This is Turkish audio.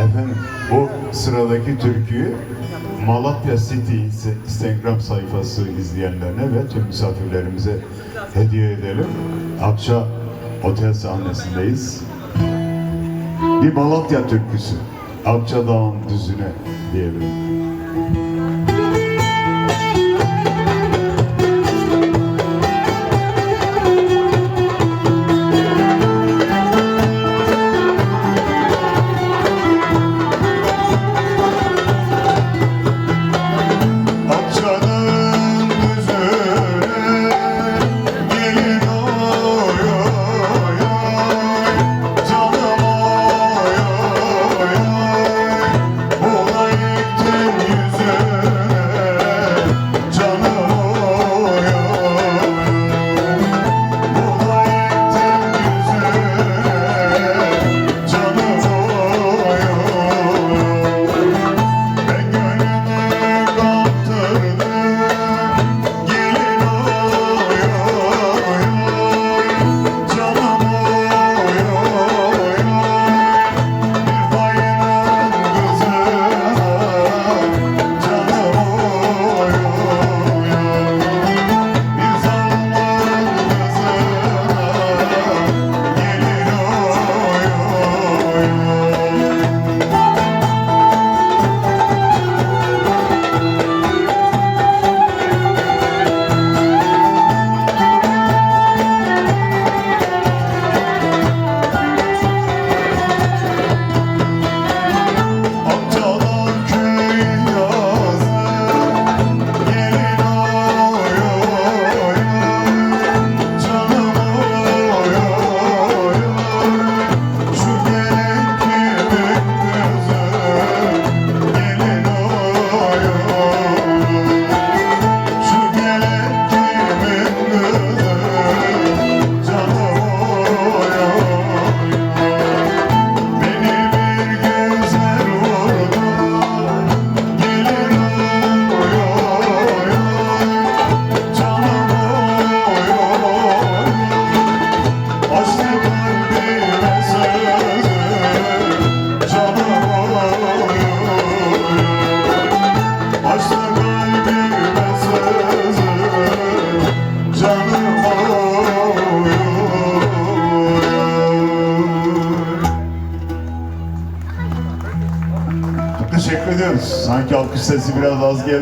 Efendim bu sıradaki türküyü Malatya City Instagram sayfası izleyenlerine ve tüm misafirlerimize hediye edelim. Akça Otel sahnesindeyiz. Bir Malatya türküsü. Akça Dağı'nın düzüne diyelim. teşekkür ediyoruz. Sanki alkış sesi biraz az geldi.